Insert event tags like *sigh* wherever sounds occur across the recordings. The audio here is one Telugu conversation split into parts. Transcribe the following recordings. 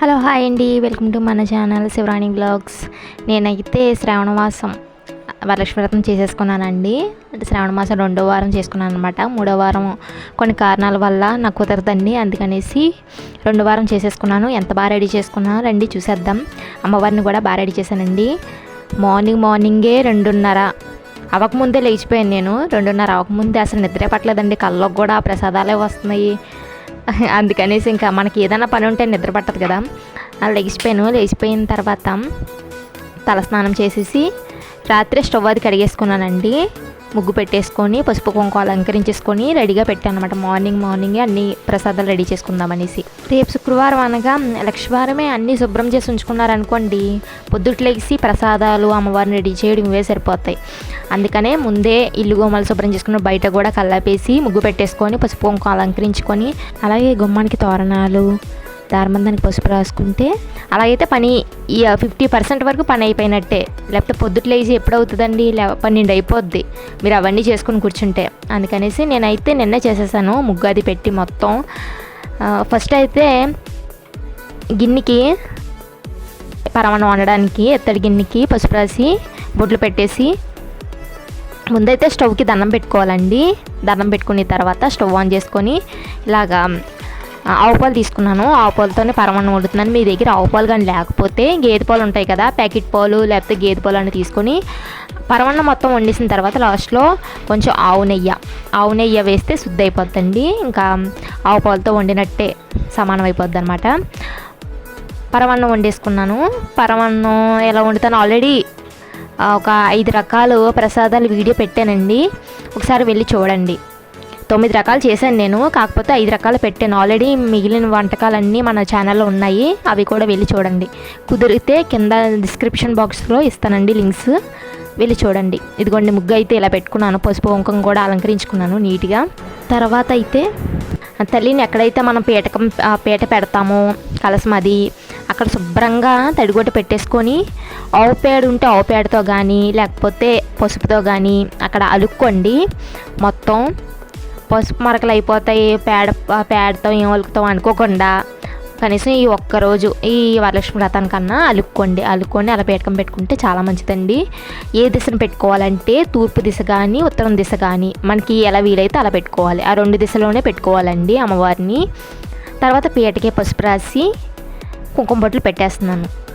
హలో హాయ్ అండి. వెల్కమ్ టు మన ఛానల్ శివరాణి బ్లాగ్స్. నేనైతే శ్రావణ మాసం వరలక్ష్మి వ్రతం చేసేసుకున్నానండి. అంటే శ్రావణ మాసం రెండో వారం చేసుకున్నాను అనమాట మూడో వారం కొన్ని కారణాల వల్ల నాకు కుదరదండి. అందుకనేసి రెండో వారం చేసేసుకున్నాను. ఎంత బాగా రెడీ చేసుకున్నాను రండి చూసేద్దాం. అమ్మవారిని కూడా బాగా రెడీ చేశానండి. మార్నింగ్ మార్నింగే రెండున్నర. అవ్వకముందే లేచిపోయాను నేను. రెండున్నర అవ్వకముందే అసలు నిద్రే పట్టలేదండి. కళ్ళకు కూడా ప్రసాదాలే వస్తున్నాయి. *laughs* అందుకనేసి ఇంకా మనకి ఏదైనా పని ఉంటే నిద్ర పట్టదు కదా. అలా లేచిపోయాను. లేచిపోయిన తర్వాత తలస్నానం చేసేసి రాత్రి స్టవ్ అది కడిగేసుకున్నానండి. ముగ్గు పెట్టేసుకొని పసుపు కుంకుమ అలంకరించేసుకొని రెడీగా పెట్టాను అనమాట మార్నింగ్ మార్నింగే అన్ని ప్రసాదాలు రెడీ చేసుకుందాం అనేసి రేపు శుక్రవారం అనగా లక్షవారమే అన్ని శుభ్రం చేసి ఉంచుకున్నారనుకోండి పొద్దుట్లేసి ప్రసాదాలు అమ్మవారిని రెడీ చేయడం ఇవే సరిపోతాయి. అందుకనే ముందే ఇల్లు గుమ్మలు శుభ్రం చేసుకుని బయట కూడా కల్లాపేసి ముగ్గు పెట్టేసుకొని పసుపు కుంకుమ అలంకరించుకొని అలాగే గుమ్మానికి తోరణాలు దారమందానికి పసుపు రాసుకుంటే అలాగైతే పని ఈ ఫిఫ్టీ పర్సెంట్ వరకు పని అయిపోయినట్టే. లేకపోతే పొద్దుట్లు లేచి ఎప్పుడు అవుతుందండి లే పన్నెండు అయిపోద్ది. మీరు అవన్నీ చేసుకుని కూర్చుంటే. అందుకనేసి నేనైతే నిన్నే చేసేసాను ముగ్గు అది పెట్టి మొత్తం. ఫస్ట్ అయితే గిన్నెకి పరమాణం వండడానికి ఎత్తడి గిన్నెకి పసుపు రాసి బొట్లు పెట్టేసి ముందైతే స్టవ్కి దండం పెట్టుకోవాలండి. దండం పెట్టుకున్న తర్వాత స్టవ్ ఆన్ చేసుకొని ఇలాగా ఆవు పాలు తీసుకున్నాను. ఆవు పాలతోనే పరమాన్నం వండుతున్నాను. మీ దగ్గర ఆవు పాలు కానీ లేకపోతే గేదె పాలు ఉంటాయి కదా ప్యాకెట్ పాలు లేకపోతే గేదె పాలు అని తీసుకొని పరమాన్నం మొత్తం వండేసిన తర్వాత లాస్ట్లో కొంచెం ఆవు నెయ్యి. ఆవు నెయ్యి వేస్తే శుద్ధి అయిపోద్దండి. ఇంకా ఆవు పాలతో వండినట్టే సమానం అయిపోద్ది అనమాట పరమాన్నం వండేసుకున్నాను. పరమాన్నం ఎలా వండుతాను? ఆల్రెడీ ఒక ఐదు రకాలు ప్రసాదాలు వీడియో పెట్టానండి. ఒకసారి వెళ్ళి చూడండి. తొమ్మిది రకాలు చేశాను నేను. కాకపోతే ఐదు రకాలు పెట్టాను. ఆల్రెడీ మిగిలిన వంటకాలన్నీ మన ఛానల్లో ఉన్నాయి. అవి కూడా వెళ్ళి చూడండి. కుదిరితే కింద డిస్క్రిప్షన్ బాక్స్లో ఇస్తానండి లింక్స్ వెళ్ళి చూడండి. ఇదిగోండి ముగ్గు అయితే ఇలా పెట్టుకున్నాను. పసుపు వంకం కూడా అలంకరించుకున్నాను నీట్గా. తర్వాత అయితే తల్లిని ఎక్కడైతే మనం పీటకం పీట పెడతామో కలసం అది అక్కడ శుభ్రంగా తడిగొట్ట పెట్టేసుకొని ఆవు పేడ ఉంటే ఆవు పేడతో కానీ లేకపోతే పసుపుతో కానీ అక్కడ అలుక్కోండి. మొత్తం పసుపు మరకలు అయిపోతాయి పేడ పేడతో ఏం వలుకుతాం అనుకోకుండా కనీసం ఈ ఒక్కరోజు ఈ వరలక్ష్మి వ్రతానికన్నా అలుక్కోండి అలుక్కోండి అలా పీటకం పెట్టుకుంటే చాలా మంచిదండి. ఏ దిశను పెట్టుకోవాలంటే తూర్పు దిశ కానీ ఉత్తరం దిశ కానీ మనకి ఎలా వీలైతే అలా పెట్టుకోవాలి. ఆ రెండు దిశలోనే పెట్టుకోవాలండి అమ్మవారిని. తర్వాత పీటకే పసుపు రాసి కుంకుమ బొట్లు పెట్టేస్తున్నాను.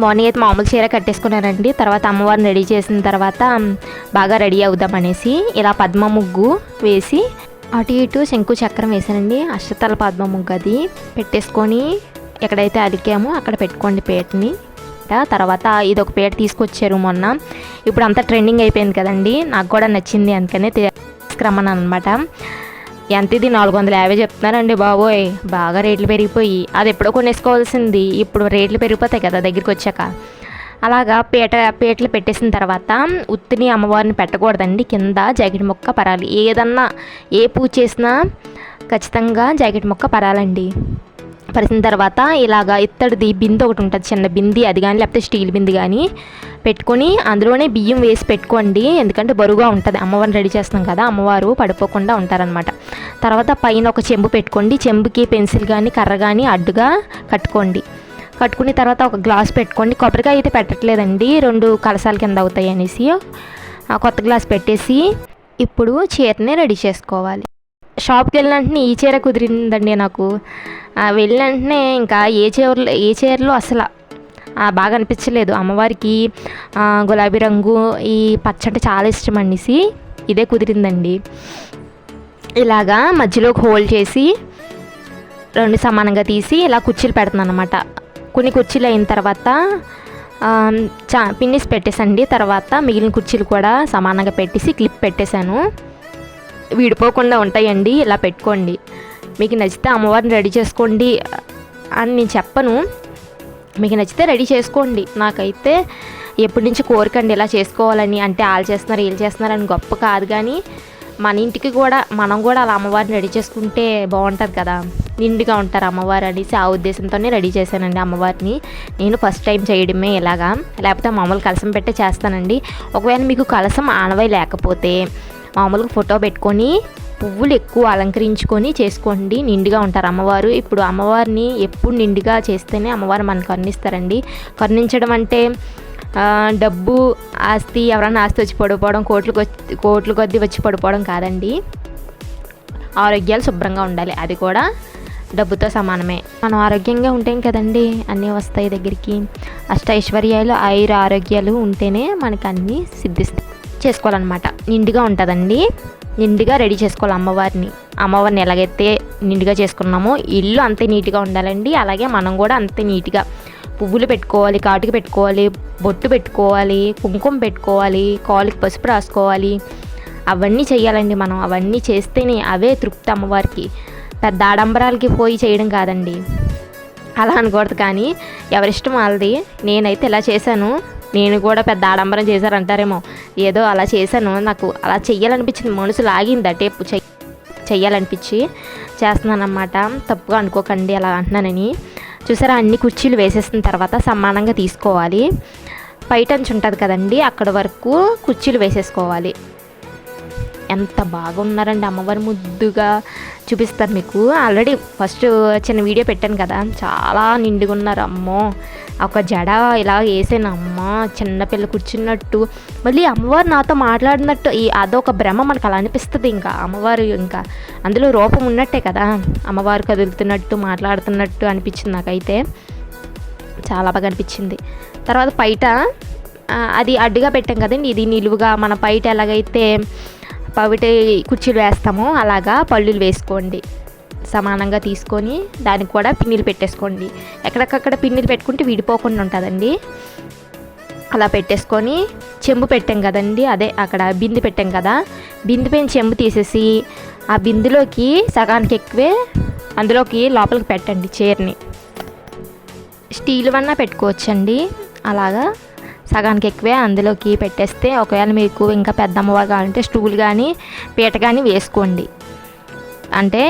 మార్నింగ్ అయితే మామూలు చీర కట్టేసుకున్నానండి. తర్వాత అమ్మవారిని రెడీ చేసిన తర్వాత బాగా రెడీ అవుదాం అనేసి ఇలా పద్మ ముగ్గు వేసి అటు ఇటు శంకు చక్రం వేసానండి అష్టతల పద్మ ముగ్గు అది. పెట్టేసుకొని ఎక్కడైతే అలికామో అక్కడ పెట్టుకోండి పేటని. తర్వాత ఇది ఒక పేట తీసుకొచ్చారు మొన్న. ఇప్పుడు అంతా ట్రెండింగ్ అయిపోయింది కదండి. నాకు కూడా నచ్చింది అందుకనే తీసుకురమ్మను అనమాట ఎంత ఇది నాలుగు వందల యాభై చెప్తున్నారండి బాబోయ్. బాగా రేట్లు పెరిగిపోయి అది ఎప్పుడో కొనేసుకోవాల్సింది. ఇప్పుడు రేట్లు పెరిగిపోతాయి కదా దగ్గరికి వచ్చాక అలాగా పీట పీటలు పెట్టేసిన తర్వాత ఉత్తిని అమ్మవారిని పెట్టకూడదండి. కింద జాకెట్ మొక్క పరాలి. ఏదన్నా ఏ పూజ చేసినా ఖచ్చితంగా జాకెట్ మొక్క పరాలండి. పరిచిన తర్వాత ఇలాగా ఇత్తడిది బింది ఒకటి ఉంటుంది చిన్న బింది అది కానీ లేకపోతే స్టీల్ బింది కానీ పెట్టుకొని అందులోనే బియ్యం వేసి పెట్టుకోండి. ఎందుకంటే బరువుగా ఉంటుంది. అమ్మవారిని రెడీ చేస్తాం కదా అమ్మవారు పడిపోకుండా ఉంటారనమాట తర్వాత పైన ఒక చెంబు పెట్టుకోండి. చెంబుకి పెన్సిల్ కానీ కర్ర కానీ అడ్డుగా కట్టుకోండి. కట్టుకున్న తర్వాత ఒక గ్లాస్ పెట్టుకోండి. కొబ్బరికాయ అయితే పెట్టట్లేదండి. రెండు కలసాల కింద అవుతాయి అనేసి కొత్త గ్లాస్ పెట్టేసి ఇప్పుడు చీరని రెడీ చేసుకోవాలి. షాప్కి వెళ్ళిన వెంటనే ఈ చీర కుదిరిందండి నాకు. వెళ్ళిన వెంటనే ఇంకా ఏ చీరలో ఏ చీరలో అసలు బాగా అనిపించలేదు. అమ్మవారికి గులాబీ రంగు ఈ పచ్చడి చాలా ఇష్టం అనేసి ఇదే కుదిరిందండి. ఇలాగా మధ్యలో హోల్డ్ చేసి రెండు సమానంగా తీసి ఇలా కుర్చీలు పెడుతున్నాను అనమాట కొన్ని కుర్చీలు అయిన తర్వాత చా పిన్నిస్ పెట్టేసండి. తర్వాత మిగిలిన కుర్చీలు కూడా సమానంగా పెట్టేసి క్లిప్ పెట్టేశాను. విడిపోకుండా ఉంటాయండి ఇలా పెట్టుకోండి. మీకు నచ్చితే అమ్మవారిని రెడీ చేసుకోండి అని నేను చెప్పను. మీకు నచ్చితే రెడీ చేసుకోండి. నాకైతే ఎప్పటి నుంచి కోరికండి ఇలా చేసుకోవాలని. అంటే వాళ్ళు చేస్తున్నారు వీళ్ళు చేస్తున్నారు అని గొప్ప కాదు కానీ మన ఇంటికి కూడా మనం కూడా అలా అమ్మవారిని రెడీ చేసుకుంటే బాగుంటుంది కదా. నిండుగా ఉంటారు అమ్మవారు అనేసి ఆ ఉద్దేశంతోనే రెడీ చేశానండి అమ్మవారిని. నేను ఫస్ట్ టైం చేయడమే ఇలాగా. లేకపోతే మామూలు కలసం పెట్టే చేస్తానండి. ఒకవేళ మీకు కలసం ఆనవై లేకపోతే మామూలుగా ఫోటో పెట్టుకొని పువ్వులు ఎక్కువ అలంకరించుకొని చేసుకోండి నిండుగా ఉంటారు. అమ్మవారు ఇప్పుడు అమ్మవారిని ఎప్పుడు నిండుగా చేస్తేనే అమ్మవారు మనకు కర్ణిస్తారండి కర్ణించడం అంటే డబ్బు ఆస్తి ఎవరైనా ఆస్తి వచ్చి పడిపోవడం కోట్లు కోట్లు కొద్దీ వచ్చి పడిపోవడం కాదండి. ఆరోగ్యాలు శుభ్రంగా ఉండాలి. అది కూడా డబ్బుతో సమానమే. మనం ఆరోగ్యంగా ఉంటేం కదండి. అన్నీ వస్తాయి దగ్గరికి. అష్ట ఐశ్వర్యాలు ఆయుర ఆరోగ్యాలు ఉంటేనే మనకి అన్నీ సిద్ధిస్తాయి. చేసుకోవాలన్నమాట. నిండుగా ఉంటుందండి. నిండుగా రెడీ చేసుకోవాలి అమ్మవారిని. అమ్మవారిని ఎలాగైతే నిండుగా చేసుకున్నామో ఇల్లు అంతే నీట్గా ఉండాలండి. అలాగే మనం కూడా అంతే నీట్గా పువ్వులు పెట్టుకోవాలి కాటుకు పెట్టుకోవాలి బొట్టు పెట్టుకోవాలి కుంకుమ పెట్టుకోవాలి కాలుకి పసుపు రాసుకోవాలి. అవన్నీ చేయాలండి మనం. అవన్నీ చేస్తేనే అవే తృప్తి అమ్మవారికి. పెద్ద ఆడంబరాలకి పోయి చేయడం కాదండి. అలా అనకూడదు కానీ ఎవరిష్టం వాళ్ళది. నేనైతే ఇలా చేశాను. నేను కూడా పెద్ద ఆడంబరం చేశారంటారేమో. ఏదో అలా చేశాను నాకు అలా చెయ్యాలనిపించింది. మనసు లాగింది టేపు చెయ్యి చెయ్యాలనిపించి చేస్తున్నాను అన్నమాట తప్పుగా అనుకోకండి అలా అంటున్నానని. చూసారా అన్ని కుర్చీలు వేసేసిన తర్వాత సమానంగా తీసుకోవాలి. పైటంచి ఉంటుంది కదండి అక్కడ వరకు కుర్చీలు వేసేసుకోవాలి. ఎంత బాగా ఉన్నారండి అమ్మవారి ముద్దుగా చూపిస్తారు మీకు. ఆల్రెడీ ఫస్ట్ చిన్న వీడియో పెట్టాను కదా చాలా నిండుగా ఉన్నారు అమ్మో. ఒక జడ ఇలా వేసాను అమ్మ చిన్నపిల్ల కూర్చున్నట్టు. మళ్ళీ అమ్మవారు నాతో మాట్లాడినట్టు ఈ అదొక భ్రమ మనకు అలా అనిపిస్తుంది ఇంకా. అమ్మవారు ఇంకా అందులో రూపం ఉన్నట్టే కదా అమ్మవారు కదులుతున్నట్టు మాట్లాడుతున్నట్టు అనిపించింది నాకైతే. చాలా బాగా అనిపించింది. తర్వాత బయట అది అడ్డుగా పెట్టాం కదండి ఇది నిలువుగా మన పైట ఎలాగైతే పవిటి కుర్చీలు వేస్తాము అలాగా పళ్ళులు వేసుకోండి. సమానంగా తీసుకొని దానికి కూడా పిన్నిలు పెట్టేసుకోండి. ఎక్కడికక్కడ పిన్నిలు పెట్టుకుంటే విడిపోకుండా ఉంటుందండి. అలా పెట్టేసుకొని చెంబు పెట్టాం కదండి అదే అక్కడ బిందె పెట్టాం కదా బిందె పైన చెంబు తీసేసి ఆ బిందెలోకి సగానికి ఎక్కువే అందులోకి లోపలికి పెట్టండి చీరని. స్టీల్ వన్నా పెట్టుకోవచ్చండి అలాగా సగానికి ఎక్కువే అందులోకి పెట్టేస్తే ఒకవేళ మీకు ఇంకా పెద్ద అమ్మవారు కావాలంటే స్టూల్ కానీ పీట కానీ వేసుకోండి. అంటే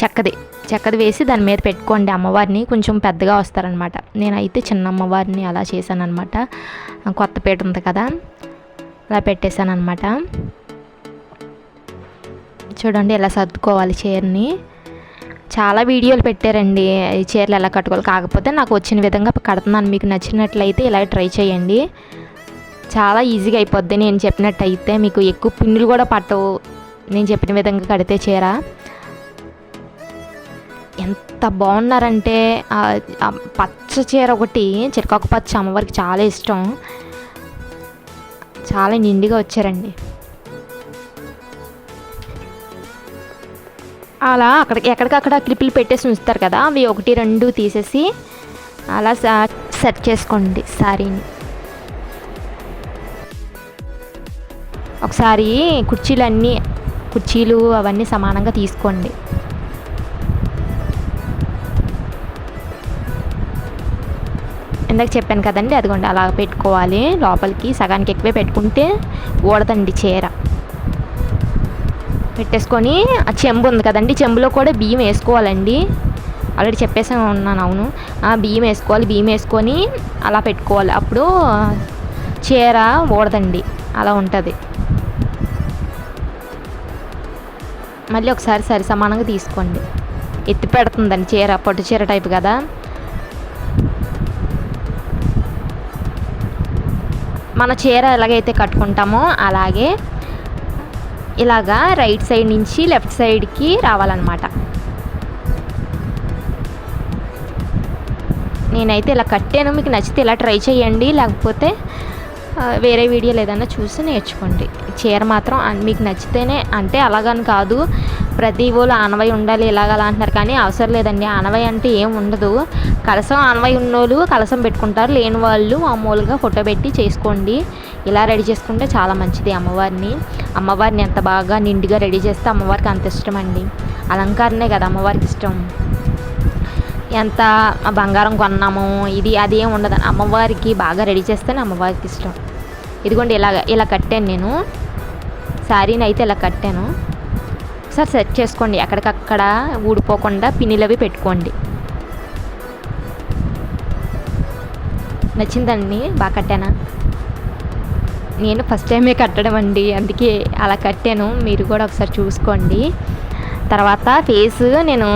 చెక్కది. చెక్కది వేసి దాని మీద పెట్టుకోండి అమ్మవారిని. కొంచెం పెద్దగా వస్తారనమాట. నేనైతే చిన్న అమ్మవారిని అలా చేశాను అనమాట కొత్త పీట ఉంది కదా అలా పెట్టేశాను అనమాట చూడండి ఇలా సర్దుకోవాలి చీరని. చాలా వీడియోలు పెట్టారండి. ఈ చీరలు ఎలా కట్టుకోవాలి కాకపోతే నాకు వచ్చిన విధంగా కడుతున్నాను. మీకు నచ్చినట్లయితే ఇలా ట్రై చేయండి. చాలా ఈజీగా అయిపోద్ది నేను చెప్పినట్టయితే. మీకు ఎక్కువ పిన్నులు కూడా పట్టవు. నేను చెప్పిన విధంగా కడితే చీర. ఎంత బాగున్నారంటే పచ్చ చీర ఒకటి చిరకాకు పచ్చ అమ్మవారికి చాలా ఇష్టం. చాలా నిండిగా వచ్చారండి. అలా అక్కడ ఎక్కడికక్కడ క్లిప్పులు పెట్టేసి ఉంచుతారు కదా అవి ఒకటి రెండు తీసేసి అలా సెట్ చేసుకోండి శారీని ఒకసారి కుర్చీలు అన్నీ కుర్చీలు అవన్నీ సమానంగా తీసుకోండి. ఇందాక చెప్పాను కదండి అదిగోండి అలా పెట్టుకోవాలి. లోపలికి సగానికి ఎక్కువే పెట్టుకుంటే ఊడదండి చీర. పెట్టేసుకొని ఆ చెంబు ఉంది కదండి చెంబులో కూడా బియ్యం వేసుకోవాలండి. ఆల్రెడీ చెప్పేసా ఉన్నాను అవును. ఆ బియ్యం వేసుకోవాలి బియ్యం వేసుకొని అలా పెట్టుకోవాలి. అప్పుడు చీర ఊడదండి అలా ఉంటుంది. మళ్ళీ ఒకసారి సరి సమానంగా తీసుకోండి. ఎత్తి పెడుతుందండి చీర పట్టు చీర టైప్ కదా. మన చీర ఎలాగైతే కట్టుకుంటామో అలాగే ఇలాగా రైట్ సైడ్ నుంచి లెఫ్ట్ సైడ్కి రావాలన్నమాట. నేనైతే ఇలా కట్టాను మీకు నచ్చితే ఇలా ట్రై చేయండి లేకపోతే వేరే వీడియోలు ఏదైనా చూసి నేర్చుకోండి. చీర మాత్రం మీకు నచ్చితేనే అంటే అలాగని కాదు. ప్రతి వాళ్ళు ఆనవాయి ఉండాలి ఇలాగలా అంటున్నారు. కానీ అవసరం లేదండి. ఆనవాయి అంటే ఏం ఉండదు. కలసం ఆనవాయి ఉన్నోళ్ళు కలసం పెట్టుకుంటారు. లేని వాళ్ళు మామూలుగా ఫోటో పెట్టి చేసుకోండి. ఇలా రెడీ చేసుకుంటే చాలా మంచిది అమ్మవారిని. అమ్మవారిని ఎంత బాగా నిండుగా రెడీ చేస్తే అమ్మవారికి అంత ఇష్టం అండి. అలంకారనే కదా అమ్మవారికి ఇష్టం. ఎంత బంగారం కొన్నాము ఇది అది ఏం ఉండదు. అమ్మవారికి బాగా రెడీ చేస్తేనే అమ్మవారికి ఇష్టం. ఇదిగోండి ఇలా ఇలా కట్టాను నేను. శారీని అయితే ఇలా కట్టాను. ఒకసారి సెట్ చేసుకోండి. ఎక్కడికక్కడ ఊడిపోకుండా పిన్నిలు అవి పెట్టుకోండి. నచ్చిందండి? బాగా కట్టానా? నేను ఫస్ట్ టైమే కట్టడం అండి. అందుకే అలా కట్టాను. మీరు కూడా ఒకసారి చూసుకోండి. తర్వాత ఫేస్ నేను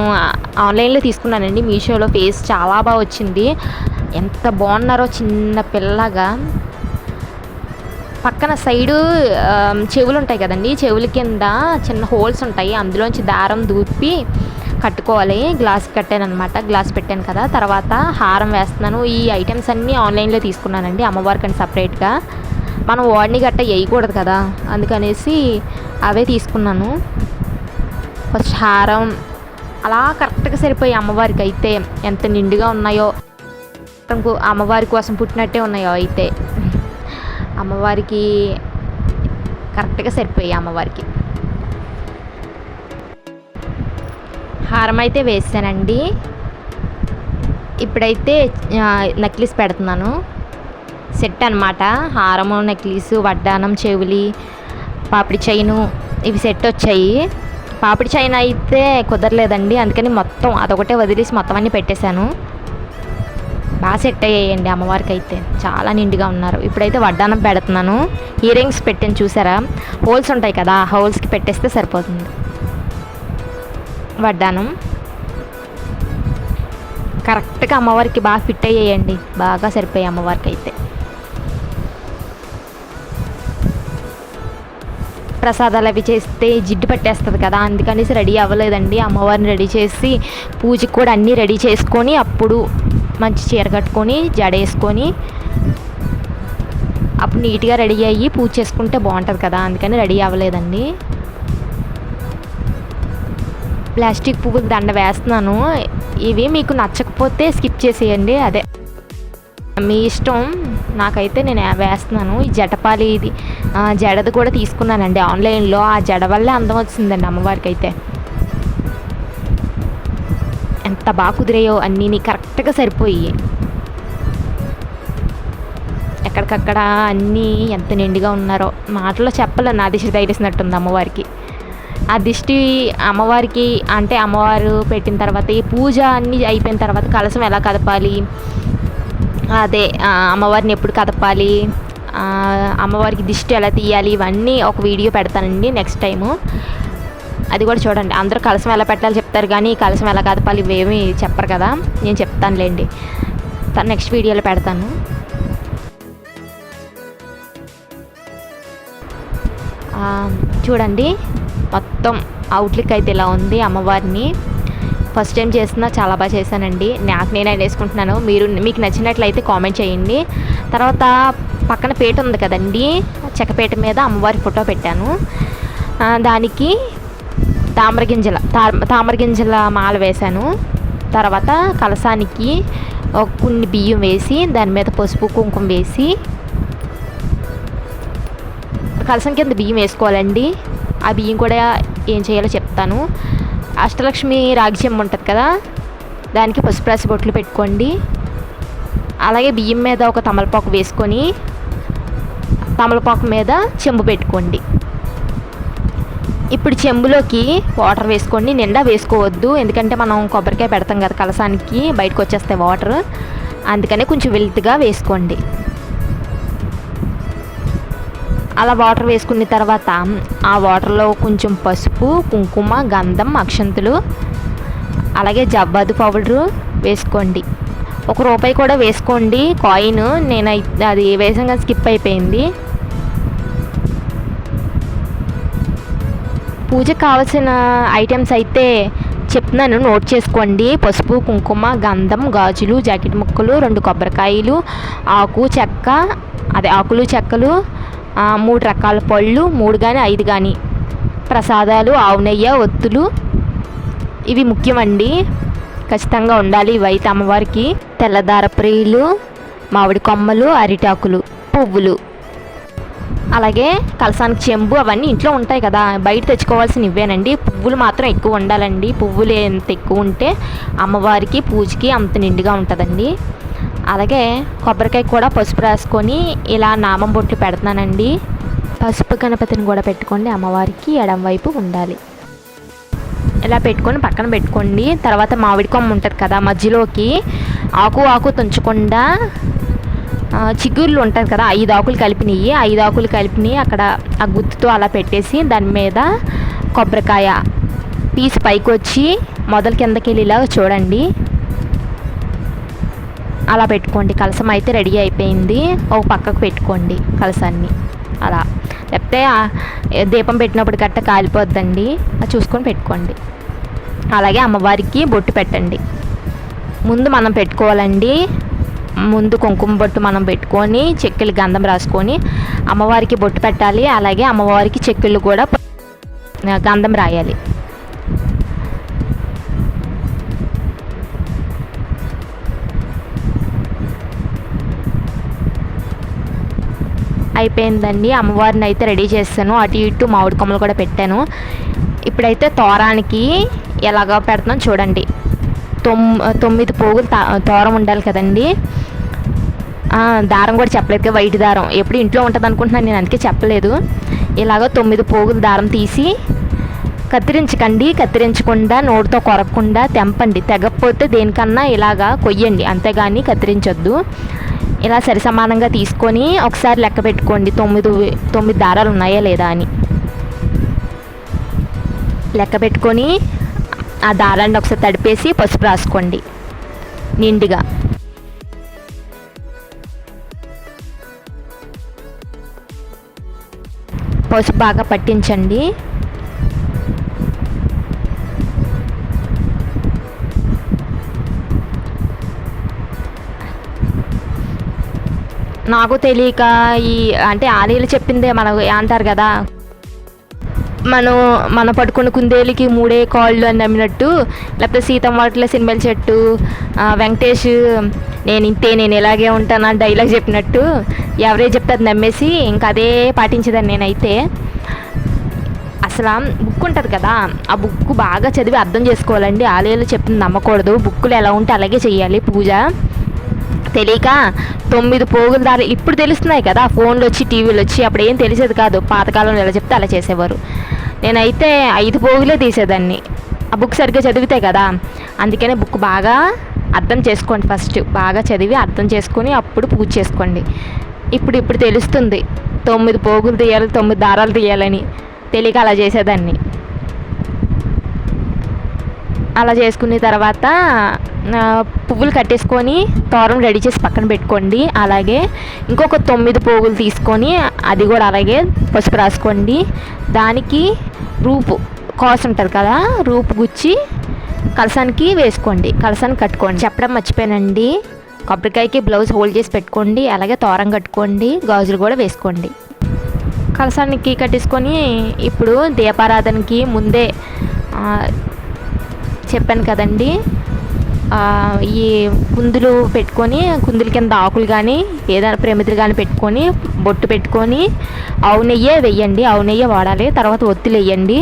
ఆన్లైన్లో తీసుకున్నానండి. మీషోలో ఫేస్ చాలా బాగా వచ్చింది. ఎంత బాగున్నారో చిన్న పిల్లగా పక్కన సైడు చెవులు ఉంటాయి కదండి. చెవుల కింద చిన్న హోల్స్ ఉంటాయి. అందులోంచి దారం దూపి కట్టుకోవాలి. గ్లాస్ కట్టాను అనమాట గ్లాస్ పెట్టాను కదా. తర్వాత హారం వేస్తున్నాను. ఈ ఐటమ్స్ అన్నీ ఆన్లైన్లో తీసుకున్నానండి. అమ్మవారికి అని సపరేట్గా. మనం వాడిని గట్ట వేయకూడదు కదా. అందుకనేసి అవే తీసుకున్నాను. ఫస్ట్ హారం. అలా కరెక్ట్గా సరిపోయి అమ్మవారికి అయితే ఎంత నిండుగా ఉన్నాయో అమ్మవారి కోసం పుట్టినట్టే ఉన్నాయో అయితే. అమ్మవారికి కరెక్ట్గా సరిపోయాయి అమ్మవారికి. హారం అయితే వేసానండి. ఇప్పుడైతే నెక్లెస్ పెడుతున్నాను. సెట్ అనమాట హారము నెక్లెస్ వడ్డానం చెవులి పాపిడి చైను ఇవి సెట్ వచ్చాయి. పాపిడి చైన్ అయితే కుదరలేదండి. అందుకని మొత్తం అదొకటే వదిలేసి మొత్తం అన్నీ పెట్టేశాను. బాగా సెట్ అయ్యాయండి అమ్మవారికి అయితే చాలా నిండుగా ఉన్నారు. ఇప్పుడైతే వడ్డానం పెడుతున్నాను. ఇయర్ రింగ్స్ పెట్టాను చూసారా? హోల్స్ ఉంటాయి కదా ఆ హోల్స్కి పెట్టేస్తే సరిపోతుంది. వడ్డానం కరెక్ట్గా అమ్మవారికి బాగా ఫిట్ అయ్యాయండి. బాగా సరిపోయాయి అమ్మవారికి అయితే ప్రసాదాలు అవి చేస్తే జిడ్డు పట్టేస్తుంది కదా అందుకనేసి రెడీ అవ్వలేదండి. అమ్మవారిని రెడీ చేసి పూజకి కూడా అన్నీ రెడీ చేసుకొని అప్పుడు మంచి చీర కట్టుకొని జడ వేసుకొని అప్పుడు నీట్గా రెడీ అయ్యి పూజ చేసుకుంటే బాగుంటుంది కదా అందుకని రెడీ అవ్వలేదండి. ప్లాస్టిక్ పువ్వులు దండ వేస్తున్నాను. ఇవి మీకు నచ్చకపోతే స్కిప్ చేసేయండి అదే. మీ ఇష్టం నాకైతే నేను వేస్తున్నాను. ఈ జటపాలి ఇది ఆ, జడది కూడా తీసుకున్నానండి ఆన్లైన్లో. ఆ జడ వల్లే అందం వచ్చిందండి అమ్మవారికి అయితే ఎంత బాగా కుదిరాయో అన్నీ కరెక్ట్గా సరిపోయి. ఎక్కడికక్కడ అన్నీ ఎంత నిండుగా ఉన్నారో. మాటలో చెప్పలేను నా దిష్టి తగిలేసినట్టుంది అమ్మవారికి. ఆ దిష్టి అమ్మవారికి అంటే అమ్మవారు పెట్టిన తర్వాత ఈ పూజ అన్నీ అయిపోయిన తర్వాత కలసం ఎలా కదపాలి? అదే అమ్మవారిని ఎప్పుడు కదపాలి? అమ్మవారికి దిష్టి ఎలా తీయాలి? ఇవన్నీ ఒక వీడియో పెడతానండి నెక్స్ట్ టైము. అది కూడా చూడండి. అందరూ కలసం ఎలా పెట్టాలి చెప్తారు కానీ కలసం ఎలా కదపాలి ఇవేమీ చెప్పరు కదా. నేను చెప్తానులేండి. తను నెక్స్ట్ వీడియోలో పెడతాను. చూడండి. మొత్తం అవుట్లుక్ అయితే ఇలా ఉంది అమ్మవారిని. ఫస్ట్ టైం చేస్తున్నా చాలా బాగా చేశానండి. నాకు నేనే వేసుకుంటున్నాను. మీరు మీకు నచ్చినట్లయితే కామెంట్ చేయండి. తర్వాత పక్కన పేట ఉంది కదండి. చెక్కపేట మీద అమ్మవారి ఫోటో పెట్టాను. దానికి తామర గింజల తామర గింజల మాల వేశాను. తర్వాత కలసానికి ఒక కొన్ని బియ్యం వేసి దాని మీద పసుపు కుంకుమ వేసి కలసం కింద బియ్యం వేసుకోవాలండి. ఆ బియ్యం కూడా ఏం చేయాలో చెప్తాను. అష్టలక్ష్మి రాగి చెమ్మ ఉంటుంది కదా దానికి పసుపు రాసి బొట్లు పెట్టుకోండి. అలాగే బియ్యం మీద ఒక తమలపాకు వేసుకొని తమలపాకు మీద చెంబు పెట్టుకోండి. ఇప్పుడు చెంబులోకి వాటర్ వేసుకోండి నిండా వేసుకోవద్దు. ఎందుకంటే మనం కొబ్బరికాయ పెడతాం కదా కలసానికి బయటకు వచ్చేస్తాయి వాటర్ అందుకనే కొంచెం వెల్త్గా వేసుకోండి. అలా వాటర్ వేసుకున్న తర్వాత ఆ వాటర్లో కొంచెం పసుపు కుంకుమ గంధం అక్షంతులు అలాగే జబ్బాదు పౌడరు వేసుకోండి. ఒక రూపాయి కూడా వేసుకోండి. కాయిన్ నేను అది వేసంగా స్కిప్ అయిపోయింది. పూజకు కావాల్సిన ఐటమ్స్ అయితే చెప్తున్నాను. నోట్ చేసుకోండి. పసుపు కుంకుమ గంధం గాజులు జాకెట్ ముక్కలు రెండు కొబ్బరికాయలు ఆకు చెక్క అదే ఆకులు చెక్కలు మూడు రకాల పళ్ళు మూడు కానీ ఐదు కానీ ప్రసాదాలు ఆవునయ్య ఒత్తులు. ఇవి ముఖ్యమండి. ఖచ్చితంగా ఉండాలి ఇవైతే అమ్మవారికి. తెల్లదార ప్రియులు మామిడి కొమ్మలు అరిటాకులు పువ్వులు. అలాగే కలసానికి చెంబు అవన్నీ ఇంట్లో ఉంటాయి కదా. బయట తెచ్చుకోవాల్సిన ఇవేనండి పువ్వులు మాత్రం ఎక్కువ ఉండాలండి పువ్వులు ఎంత ఎక్కువ ఉంటే అమ్మవారికి పూజకి అంత నిండుగా ఉంటుందండి. అలాగే కొబ్బరికాయ కూడా పసుపు రాసుకొని ఇలా నామం బొట్లు పెడతానండి పసుపు గణపతిని కూడా పెట్టుకోండి. అమ్మవారికి ఎడం వైపు ఉండాలి. ఇలా పెట్టుకొని పక్కన పెట్టుకోండి. తర్వాత మామిడి కొమ్మ ఉంటుంది కదా మధ్యలోకి. ఆకు ఆకు తుంచకుండా చిగుర్లు ఉంటుంది కదా ఐదు ఆకులు కలిపినవి ఐదు ఆకులు కలిపినవి అక్కడ ఆ గుత్తుతో అలా పెట్టేసి దాని మీద కొబ్బరికాయ పీస్ పైకి వచ్చి మొదల కిందకి వెళ్ళేలాగా చూడండి. అలా పెట్టుకోండి కలసం అయితే రెడీ అయిపోయింది. ఒక పక్కకు పెట్టుకోండి కలసాన్ని. అలా. లేకపోతే దీపం పెట్టినప్పుడు గట్ట కాలిపోద్దండి. అది చూసుకొని పెట్టుకోండి. అలాగే అమ్మవారికి బొట్టు పెట్టండి. ముందు మనం పెట్టుకోవాలండి. ముందు కుంకుమ బొట్టు మనం పెట్టుకొని చెక్కిలు గంధం రాసుకొని అమ్మవారికి బొట్టు పెట్టాలి. అలాగే అమ్మవారికి చెక్కిళ్ళు కూడా గంధం రాయాలి. అయిపోయిందండి. అమ్మవారిని అయితే రెడీ చేస్తాను అటు ఇటు మామిడి కొమ్మలు కూడా పెట్టాను. ఇప్పుడైతే తోరానికి ఎలాగో పెడతాం చూడండి. తొమ్మిది పోగులు తా- ఉండాలి కదండి. దారం కూడా చెప్పలేదు కదా వైట్ దారం. ఎప్పుడు ఇంట్లో ఉంటుంది అనుకుంటున్నాను నేను అందుకే చెప్పలేదు. ఇలాగ తొమ్మిది పోగులు దారం తీసి కత్తిరించకండి కత్తిరించకుండా నోటితో కొరకకుండా తెంపండి. తెగకపోతే దేనికన్నా ఇలాగా కొయ్యండి. అంతేగాని కత్తిరించొద్దు. ఇలా సరి సమానంగా తీసుకొని ఒకసారి లెక్క పెట్టుకోండి. తొమ్మిది తొమ్మిది దారాలు ఉన్నాయా లేదా అని. లెక్క పెట్టుకొని ఆ దారాన్ని ఒకసారి తడిపేసి పసుపు రాసుకోండి. నిండుగా. పసుపు బాగా పట్టించండి. నాకు తెలియక ఈ అంటే ఆలీలు చెప్పిందే మనకు అంటారు కదా. మనం మన పట్టుకున్న కుందేలికి మూడే కాళ్ళు అని నమ్మినట్టు లేకపోతే సీతమ్మ వాటిలో సినిమాల చెట్టు వెంకటేష్ నేను ఇంతే నేను ఇలాగే ఉంటాను అని డైలాగ్ చెప్పినట్టు ఎవరే చెప్తే అది నమ్మేసి ఇంకా అదే పాటించేదాన్ని నేనైతే. అసలు బుక్ ఉంటుంది కదా ఆ బుక్ బాగా చదివి అర్థం చేసుకోవాలండి. ఆలయాలు చెప్పింది నమ్మకూడదు. బుక్కులు ఎలా ఉంటే అలాగే చేయాలి పూజ తెలియక తొమ్మిది పోగుల దారి ఇప్పుడు తెలుస్తున్నాయి కదా ఫోన్లు వచ్చి టీవీలు వచ్చి అప్పుడు ఏం తెలిసేది కాదు. పాతకాలంలో ఎలా చెప్తే అలా చేసేవారు. నేనైతే ఐదు పోగులే తీసేదాన్ని. ఆ బుక్ సరిగ్గా చదివితే కదా. అందుకనే బుక్ బాగా అర్థం చేసుకోండి ఫస్ట్. బాగా చదివి అర్థం చేసుకొని అప్పుడు పూజ చేసుకోండి. ఇప్పుడు ఇప్పుడు తెలుస్తుంది. తొమ్మిది పోగులు తీయాలి తొమ్మిది దారాలు తీయాలని. తెలియక అలా చేసేదాన్ని. అలా చేసుకున్న తర్వాత పువ్వులు కట్టేసుకొని తోరం రెడీ చేసి పక్కన పెట్టుకోండి. అలాగే ఇంకొక తొమ్మిది పోగులు తీసుకొని అది కూడా అలాగే పసుపు రాసుకోండి. దానికి రూపు కాస్ ఉంటుంది కదా రూపు గుచ్చి కలసానికి వేసుకోండి. కలసానికి కట్టుకోండి. చెప్పడం మర్చిపోయానండి. కొబ్బరికాయకి బ్లౌజ్ హోల్డ్ చేసి పెట్టుకోండి. అలాగే తోరం కట్టుకోండి. గాజులు కూడా వేసుకోండి. కలసానికి కట్టేసుకొని ఇప్పుడు దీపారాధనకి ముందే చెప్పాను కదండి. ఈ కుందులు పెట్టుకొని కుందుల కింద ఆకులు కానీ ఏదైనా ప్రేమితులు కానీ పెట్టుకొని బొట్టు పెట్టుకొని ఆవు నెయ్యే వెయ్యండి. ఆవు నెయ్యే వాడాలి. తర్వాత ఒత్తులు వేయండి.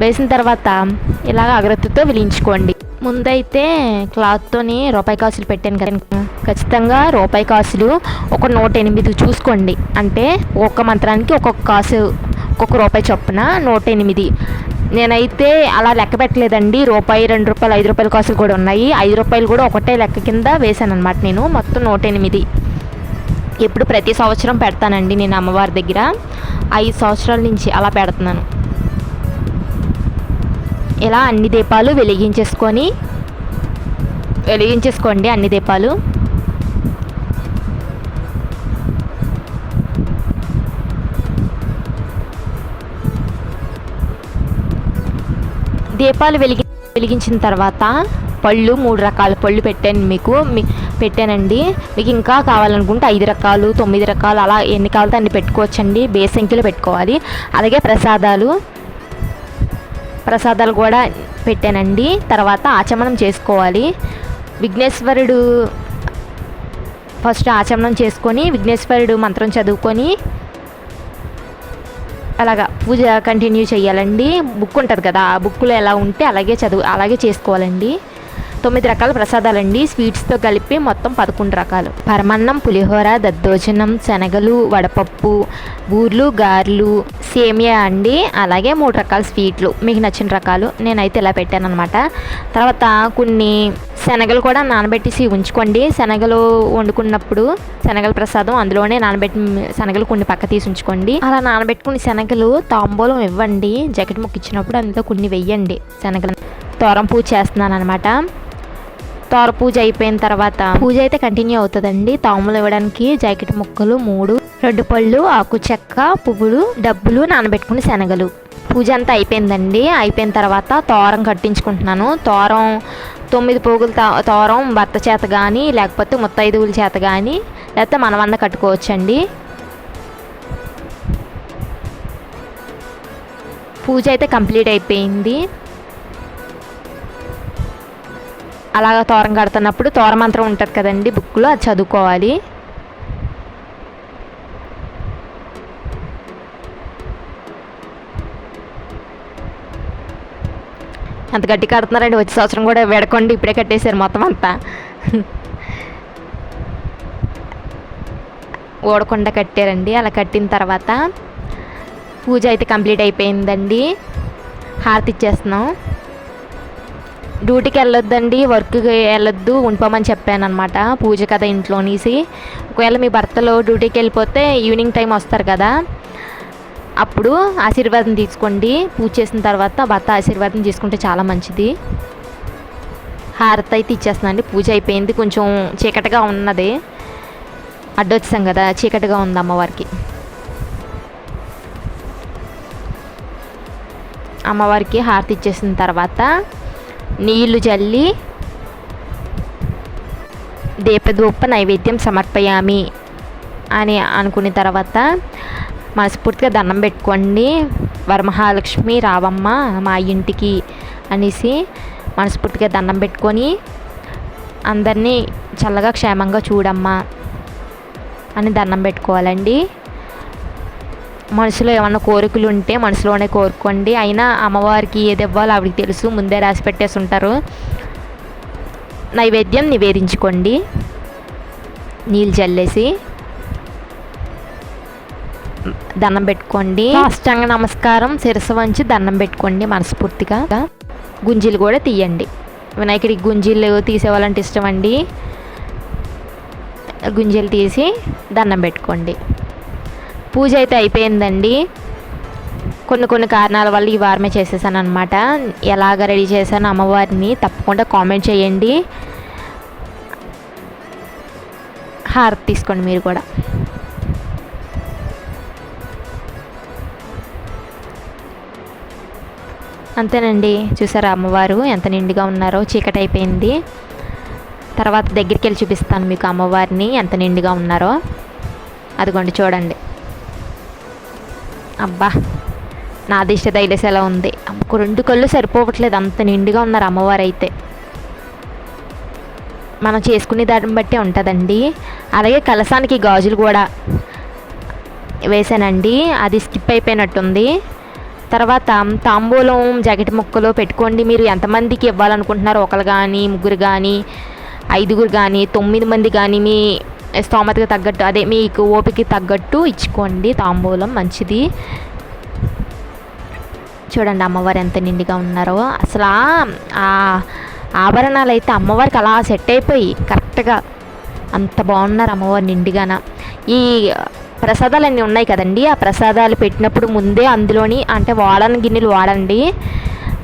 వేసిన తర్వాత ఇలాగ అగరత్తుతో విలించుకోండి ముందైతే క్లాత్తోని రూపాయి కాసులు పెట్టాను కదా ఖచ్చితంగా రూపాయి కాసులు ఒక నూట ఎనిమిది చూసుకోండి. అంటే ఒక్క మంత్రానికి ఒక్కొక్క కాసు ఒక్కొక్క రూపాయి చొప్పున నూట ఎనిమిది నేనైతే అలా లెక్క పెట్టలేదండి. రూపాయి రెండు రూపాయలు ఐదు రూపాయల కాసులు కూడా ఉన్నాయి. ఐదు రూపాయలు కూడా ఒకటే లెక్క కింద వేశాను అనమాట నేను. మొత్తం నూట ఎనిమిది ఇప్పుడు ప్రతి సంవత్సరం పెడతానండి నేను అమ్మవారి దగ్గర. ఐదు సంవత్సరాల నుంచి అలా పెడుతున్నాను. ఇలా అన్ని దీపాలు వెలిగించేసుకొని వెలిగించేసుకోండి అన్ని దీపాలు. దీపాలు వెలిగి వెలిగించిన తర్వాత పళ్ళు మూడు రకాల పళ్ళు పెట్టాను మీకు. మీ పెట్టానండి. మీకు ఇంకా కావాలనుకుంటే ఐదు రకాలు తొమ్మిది రకాలు అలా ఎన్ని కావాలితే అన్ని పెట్టుకోవచ్చండి. బేస్ పెట్టుకోవాలి. అలాగే ప్రసాదాలు ప్రసాదాలు కూడా పెట్టానండి. తర్వాత ఆచమనం చేసుకోవాలి. విఘ్నేశ్వరుడు ఫస్ట్ ఆచమనం చేసుకొని విఘ్నేశ్వరుడు మంత్రం చదువుకొని అలాగా పూజ కంటిన్యూ చేయాలండి. బుక్ ఉంటుంది కదా ఆ బుక్లో ఎలా ఉంటే అలాగే చదువు అలాగే చేసుకోవాలండి. తొమ్మిది రకాల ప్రసాదాలండి. స్వీట్స్తో కలిపి మొత్తం పదకొండు రకాలు. పరమన్నం పులిహోర దద్దోజనం శనగలు వడపప్పు బూర్లు గారెలు సేమియా అండి. అలాగే మూడు రకాల స్వీట్లు. మీకు నచ్చిన రకాలు నేనైతే ఇలా పెట్టాను అనమాట తర్వాత కొన్ని శనగలు కూడా నానబెట్టేసి ఉంచుకోండి. శనగలు వండుకున్నప్పుడు శనగల ప్రసాదం అందులోనే నానబెట్టి శనగలు కొన్ని పక్క తీసి ఉంచుకోండి. అలా నానబెట్టుకుని శనగలు తాంబూలం ఇవ్వండి. జకెట్ ముక్క ఇచ్చినప్పుడు అందులో కొన్ని వెయ్యండి శనగలు తోరం పూజ చేస్తున్నాను అనమాట తోర పూజ అయిపోయిన తర్వాత పూజ అయితే కంటిన్యూ అవుతుందండి. తాములు ఇవ్వడానికి జాకెట్ ముక్కలు మూడు రెండు పళ్ళు ఆకు చెక్క పువ్వులు డబ్బులు నానబెట్టుకుని శనగలు. పూజ అంతా అయిపోయిందండి. అయిపోయిన తర్వాత తోరం కట్టించుకుంటున్నాను. తోరం తొమ్మిది పోగుల తోరం భర్త చేత కానీ లేకపోతే ముత్తైదువుల చేత కానీ లేకపోతే మనవన్న కట్టుకోవచ్చండి. పూజ అయితే కంప్లీట్ అయిపోయింది. అలాగ తోరం కడుతున్నప్పుడు తోరమంత్రం ఉంటుంది కదండి బుక్లో అది చదువుకోవాలి. అంత గట్టి కడుతున్నారండి వచ్చే సంవత్సరం కూడా వెడకండి ఇప్పుడే కట్టేశారు మొత్తం అంతా. ఓడకుండా కట్టారండి అలా కట్టిన తర్వాత పూజ అయితే కంప్లీట్ అయిపోయిందండి. హారతి ఇచ్చేస్తున్నాం. డ్యూటీకి వెళ్ళొద్దండి వర్క్కి వెళ్ళొద్దు ఉండిపోమని చెప్పాను అనమాట పూజ కదా ఇంట్లోనేసి ఒకవేళ మీ భర్తలో డ్యూటీకి వెళ్ళిపోతే ఈవినింగ్ టైం వస్తారు కదా. అప్పుడు ఆశీర్వాదం తీసుకోండి. పూజ చేసిన తర్వాత భర్త ఆశీర్వాదం తీసుకుంటే చాలా మంచిది. హారతి అయితే ఇచ్చేస్తున్నాండి. పూజ అయిపోయింది. కొంచెం చీకటిగా ఉన్నది. అడ్డొచ్చాం కదా. చీకటిగా ఉంది అమ్మవారికి. అమ్మవారికి హారతి ఇచ్చేసిన తర్వాత నీళ్ళు జల్లి దీపధూప నైవేద్యం సమర్పయామి అని అనుకున్న తర్వాత మనస్ఫూర్తిగా దండం పెట్టుకోండి. వరమహాలక్ష్మి రావమ్మ మా ఇంటికి అనేసి మనస్ఫూర్తిగా దండం పెట్టుకొని అందరినీ చల్లగా క్షేమంగా చూడమ్మా అని దండం పెట్టుకోవాలండి. మనసులో ఏమన్నా కోరికలు ఉంటే మనసులోనే కోరుకోండి. అయినా అమ్మవారికి ఏది ఇవ్వాలో ఆవిడకి తెలుసు. ముందే రాసి పెట్టేసి ఉంటారు. నైవేద్యం నివేదించుకోండి. నీళ్ళు చల్లేసి దండం పెట్టుకోండి. అష్టాంగ నమస్కారం. శిరస వంచి దండం పెట్టుకోండి మనస్ఫూర్తిగా. గుంజీలు కూడా తీయండి. వినాయకుడికి గుంజీలు తీసేవాలంటే ఇష్టం అండి. గుంజీలు తీసి దండం పెట్టుకోండి. పూజ అయితే అయిపోయిందండి. కొన్ని కొన్ని కారణాల వల్ల ఈ వారమే చేసేసాను అనమాట ఎలాగ రెడీ చేశాను అమ్మవారిని తప్పకుండా కామెంట్ చేయండి. హారతి తీసుకోండి మీరు కూడా. అంతేనండి. చూసారా అమ్మవారు ఎంత నిండుగా ఉన్నారో చీకటి అయిపోయింది. తర్వాత దగ్గరికి వెళ్ళి చూపిస్తాను మీకు అమ్మవారిని ఎంత నిండుగా ఉన్నారో. అదిగోండి చూడండి. అబ్బా నా దిష్ట ఉంది. అమ్మకు రెండు కళ్ళు సరిపోవట్లేదు. అంత నిండుగా ఉన్నారు అమ్మవారు అయితే మనం చేసుకునే దాన్ని బట్టి ఉంటుందండి. అలాగే కలసానికి గాజులు కూడా వేసానండి అది స్కిప్ అయిపోయినట్టుంది. తర్వాత తాంబూలం జాకెట్ ముక్కలో పెట్టుకోండి. మీరు ఎంతమందికి ఇవ్వాలనుకుంటున్నారో ఒకరు కానీ ముగ్గురు కానీ ఐదుగురు కానీ తొమ్మిది మంది కానీ మీ స్తోమతకి తగ్గట్టు అదే మీకు ఓపికి తగ్గట్టు ఇచ్చుకోండి. తాంబూలం మంచిది. చూడండి అమ్మవారు ఎంత నిండుగా ఉన్నారో. అసలు ఆ- ఆభరణాలు అయితే అమ్మవారికి అలా సెట్ అయిపోయి కరెక్ట్గా అంత బాగున్నారు అమ్మవారు నిండుగాన. ఈ ప్రసాదాలు అన్నీ ఉన్నాయి కదండి. ఆ ప్రసాదాలు పెట్టినప్పుడు ముందే అందులోని అంటే వాడని గిన్నెలు వాడండి.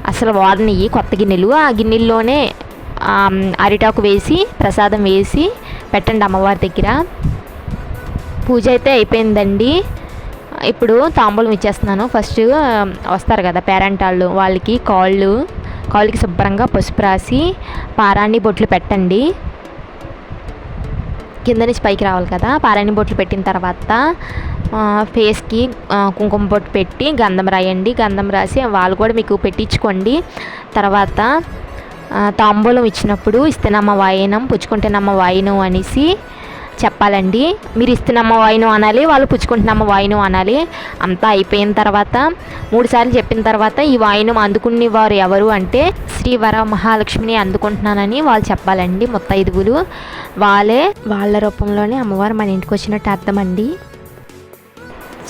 అసలు వాడని కొత్త గిన్నెలు. ఆ గిన్నెల్లోనే అరిటాకు వేసి ప్రసాదం వేసి పెట్టండి అమ్మవారి దగ్గర. పూజ అయితే అయిపోయిందండి. ఇప్పుడు తాంబూలం ఇచ్చేస్తున్నాను. ఫస్ట్ వస్తారు కదా పేరెంట్ వాళ్ళు. వాళ్ళకి కాళ్ళు కాళ్ళకి శుభ్రంగా పసుపు రాసి పారాణి బొట్లు పెట్టండి. కింద నుంచి పైకి రావాలి కదా. పారాణి బొట్లు పెట్టిన తర్వాత ఫేస్కి కుంకుమ బొట్టు పెట్టి గంధం రాయండి. గంధం రాసి వాళ్ళు కూడా మీకు పెట్టించుకోండి. తర్వాత తాంబూలం ఇచ్చినప్పుడు ఇస్తేనమ్మ వాయినం పుచ్చుకుంటేనమ్మ వాయినం అనేసి చెప్పాలండి. మీరు ఇస్తున్నమ్మ వాయినం అనాలి వాళ్ళు పుచ్చుకుంటున్నమ్మ వాయినం అనాలి. అంతా అయిపోయిన తర్వాత మూడుసార్లు చెప్పిన తర్వాత ఈ వాయినం అందుకునే వారు ఎవరు అంటే శ్రీ వర మహాలక్ష్మిని అందుకుంటున్నానని వాళ్ళు చెప్పాలండి. ముత్తైదువులు వాళ్ళే వాళ్ళ రూపంలోనే అమ్మవారు మన ఇంటికి వచ్చినట్టు అర్థమండి.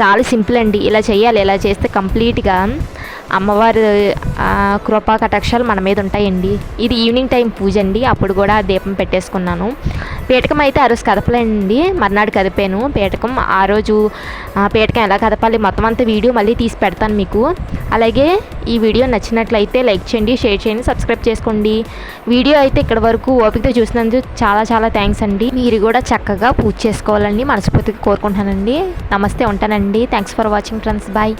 చాలా సింపుల్ అండి. ఇలా చేయాలి. ఇలా చేస్తే కంప్లీట్గా అమ్మవారి కృపా కటాక్షాలు మన మీద ఉంటాయండి. ఇది ఈవినింగ్ టైం పూజ అండి. అప్పుడు కూడా దీపం పెట్టేసుకున్నాను. పీటకం అయితే ఆ రోజు కదపలేండి. మర్నాడు కదిపాను. పీటకం ఆ రోజు పీటకం ఎలా కదపాలి మొత్తం అంతా వీడియో మళ్ళీ తీసి పెడతాను మీకు. అలాగే ఈ వీడియో నచ్చినట్లయితే లైక్ చేయండి షేర్ చేయండి సబ్స్క్రైబ్ చేసుకోండి. వీడియో అయితే ఇక్కడ వరకు ఓపికతో చూసినందుకు చాలా చాలా థ్యాంక్స్ అండి. మీరు కూడా చక్కగా పూజ చేసుకోవాలని మనస్ఫూర్తిగా కోరుకుంటానండి నమస్తే ఉంటానండి. అండి. Thanks for watching friends bye